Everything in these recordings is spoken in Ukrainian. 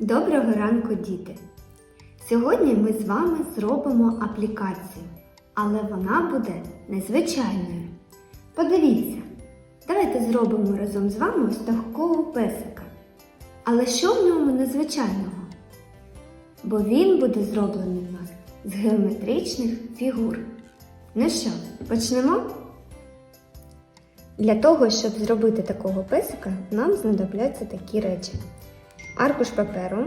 Доброго ранку, діти! Сьогодні ми з вами зробимо аплікацію, але вона буде незвичайною. Подивіться, давайте зробимо разом з вами ось песика. Але що в ньому незвичайного? Бо він буде зроблений у нас з геометричних фігур. Ну що, почнемо? Для того, щоб зробити такого песика, нам знадобляться такі речі. Аркуш паперу,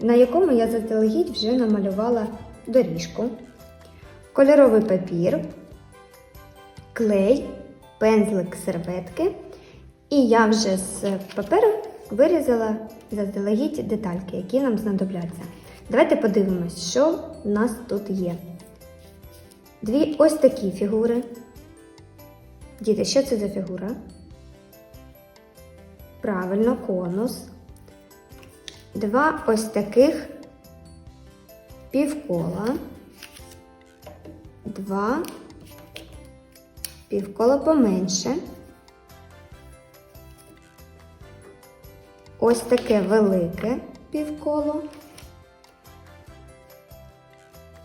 на якому я заздалегідь вже намалювала доріжку, кольоровий папір, клей, пензлик серветки. І я вже з паперу вирізала заздалегідь детальки, які нам знадобляться. Давайте подивимось, що в нас тут є. Дві ось такі фігури. Діти, що це за фігура? Правильно, конус. Два ось таких півкола. Два півкола поменше. Ось таке велике півколо.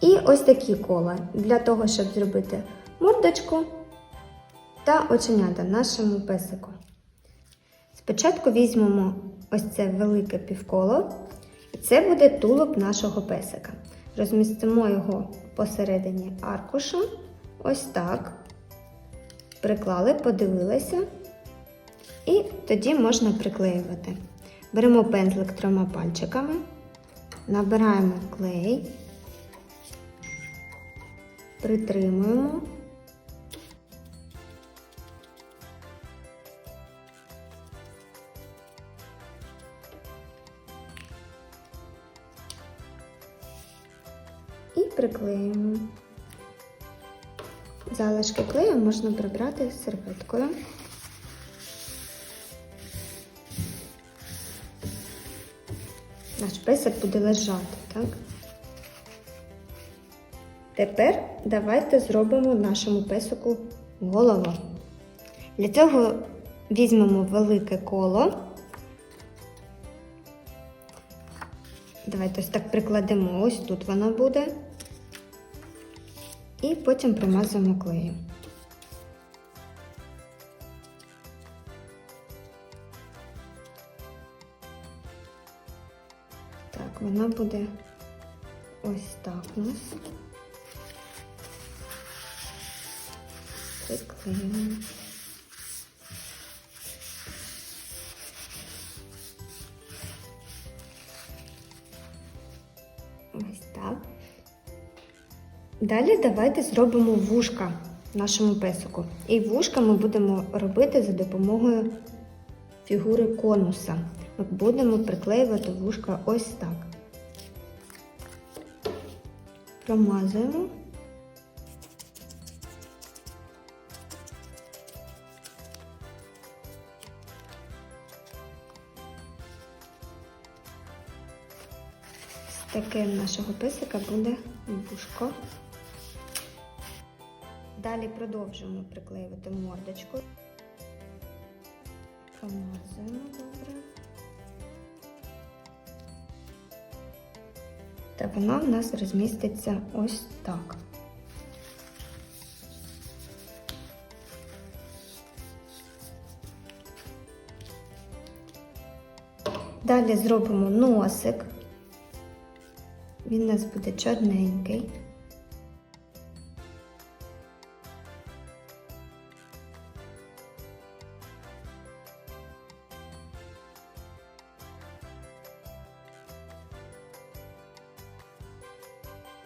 І ось такі кола для того, щоб зробити мордочку та оченята нашому песику. Спочатку візьмемо ось це велике півколо, це буде тулуб нашого песика. Розмістимо його посередині аркушу, ось так. Приклали, подивилися, і тоді можна приклеювати. Беремо пензлик трьома пальчиками, набираємо клей, притримуємо. І приклеюємо. Залишки клею можна прибрати серветкою. Наш песик буде лежати, так? Тепер давайте зробимо нашому песику голову. Для цього візьмемо велике коло. Давайте ось так прикладемо, ось тут воно буде. І потім примазуємо клеєм. Так, вона буде ось так у нас. Приклеїмо. Ось так. Далі давайте зробимо вушка нашому песику. І вушка ми будемо робити за допомогою фігури конуса. Ми будемо приклеювати вушка ось так. Промазуємо. Таке в нашого песика буде вушко. Далі продовжуємо приклеювати мордочку. Промазуємо добре. Та вона в нас розміститься ось так. Далі зробимо носик. Він у нас буде чорненький.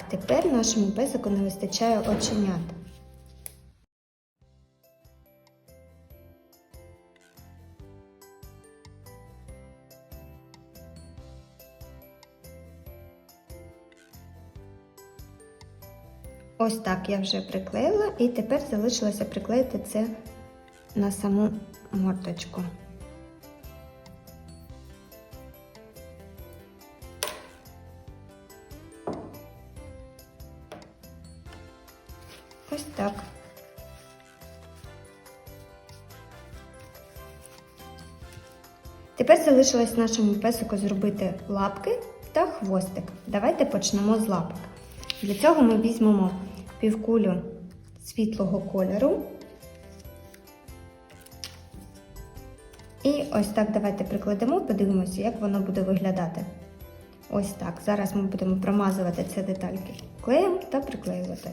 Тепер нашому песику не вистачає оченят. Ось так я вже приклеїла і тепер залишилося приклеїти це на саму мордочку. Ось так. Тепер залишилось нашому песику зробити лапки та хвостик. Давайте почнемо з лапок. Для цього ми візьмемо півкулю світлого кольору. І ось так давайте прикладемо, подивимося, як воно буде виглядати. Ось так. Зараз ми будемо промазувати ці детальки клеєм та приклеювати.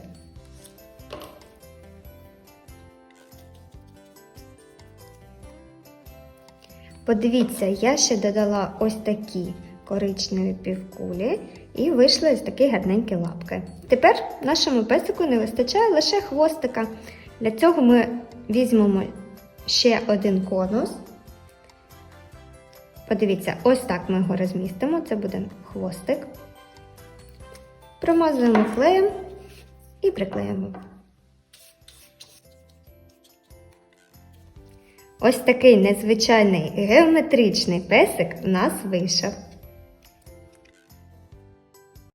Подивіться, я ще додала ось такі коричневі півкулі і вийшли ось такі гарненькі лапки. Тепер нашому песику не вистачає лише хвостика. Для цього ми візьмемо ще один конус. Подивіться, ось так ми його розмістимо. Це буде хвостик. Промазуємо клеєм і приклеїмо. Ось такий незвичайний геометричний песик у нас вийшов.